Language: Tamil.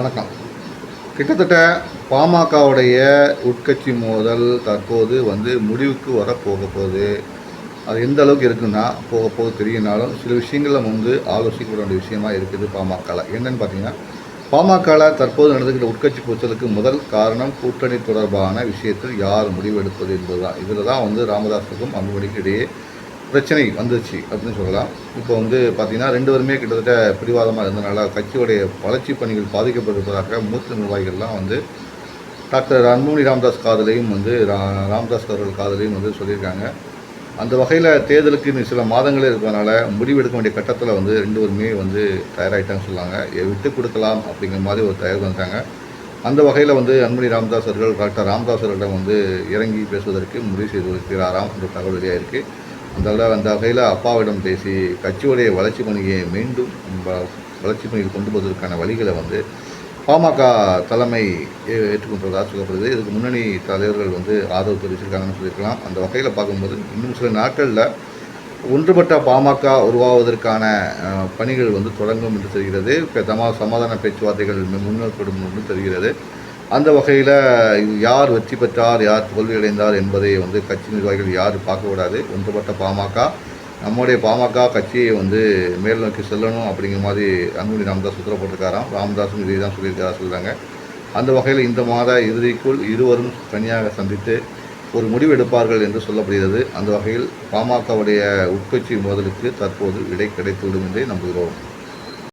வணக்கம். கிட்டத்தட்ட பாமகவுடைய உட்கட்சி மோதல் தற்போது வந்து முடிவுக்கு வர போக போகுது. அது எந்த அளவுக்கு இருக்குன்னா போக போக தெரியுனாலும் சில விஷயங்களில் வந்து ஆலோசிக்க வேண்டிய விஷயமா இருக்குது பாமகவில் என்னன்னு பார்த்தீங்கன்னா பாமகவில் தற்போது நடந்துக்கிற உட்கட்சி பூச்சலுக்கு முதல் காரணம் கூட்டணி தொடர்பான விஷயத்தில் யார் முடிவு எடுப்பது என்பதுதான். இதில் தான் வந்து ராமதாஸுக்கும் அன்புமணிக்கும் இடையே பிரச்சனை வந்துச்சு அப்படின்னு சொல்லலாம். இப்போ வந்து பார்த்திங்கன்னா ரெண்டு பேருமே கிட்டத்தட்ட பிடிவாதமாக இருந்தனால கட்சியுடைய வளர்ச்சி பணிகள் பாதிக்கப்பட்டிருப்பதாக மூத்த நிர்வாகிகள்லாம் வந்து டாக்டர் அன்புமணி ராம்தாஸ் காதலையும் வந்து ரா- ராம்தாஸ் அவர்கள் காதலையும் வந்து சொல்லியிருக்காங்க. அந்த வகையில் தேர்தலுக்கு இன்னும் சில மாதங்களே இருக்கிறதுனால முடிவெடுக்க வேண்டிய கட்டத்தில் வந்து ரெண்டு பேருமே வந்து தயாராகிட்டாங்கன்னு சொன்னாங்க விட்டு கொடுக்கலாம் அப்படிங்கிற மாதிரி ஒரு தயார் வந்துட்டாங்க. அந்த வகையில் வந்து அன்புமணி ராமதாஸ் அவர்கள் டாக்டர் ராமதாஸ் அவர்களிடம் வந்து இறங்கி பேசுவதற்கு முடிவு செய்து இருக்கிறாராம் என்ற தகவல் வெளியாக இருக்குது அந்த அந்த வகையில் அப்பாவிடம் பேசி கட்சியுடைய வளர்ச்சி பணியை மீண்டும் வளர்ச்சி பணியில் கொண்டு போவதற்கான வழிகளை வந்து பாமக தலைமை ஏற்றுக்கொண்டதாக சொல்லப்படுது. இதுக்கு முன்னணி தலைவர்கள் வந்து ஆதரவு தெரிவிச்சிருக்காங்கன்னு சொல்லியிருக்கலாம். அந்த வகையில் பார்க்கும்போது இன்னும் சில நாட்களில் ஒன்றுபட்ட பாமக உருவாவதற்கான பணிகள் வந்து தொடங்கும் என்று தெரிகிறது. இப்போ தமா சமாதான பேச்சுவார்த்தைகள் முன்னேற்படும் என்று தெரிகிறது. அந்த வகையில் யார் வெற்றி பெற்றார் யார் தோல்வியடைந்தார் என்பதை வந்து கட்சி நிர்வாகிகள் யார் பார்க்க ஒன்றுபட்ட பாமக. நம்முடைய பாமக கட்சியை வந்து மேல் நோக்கி செல்லணும் அப்படிங்கிற மாதிரி அன்புமணி ராமதாஸ் உத்தரப்பட்டிருக்காராம் ராமதாஸும் இதை தான் சொல்லியிருக்காரா சொல்கிறாங்க அந்த வகையில் இந்த மாத இறுதிக்குள் இருவரும் தனியாக சந்தித்து ஒரு முடிவு எடுப்பார்கள் என்று சொல்லப்படுகிறது. அந்த வகையில் பாமகவுடைய உட்கட்சி மோதலுக்கு தற்போது விடை கிடைத்துவிடும் என்றே நம்புகிறோம்.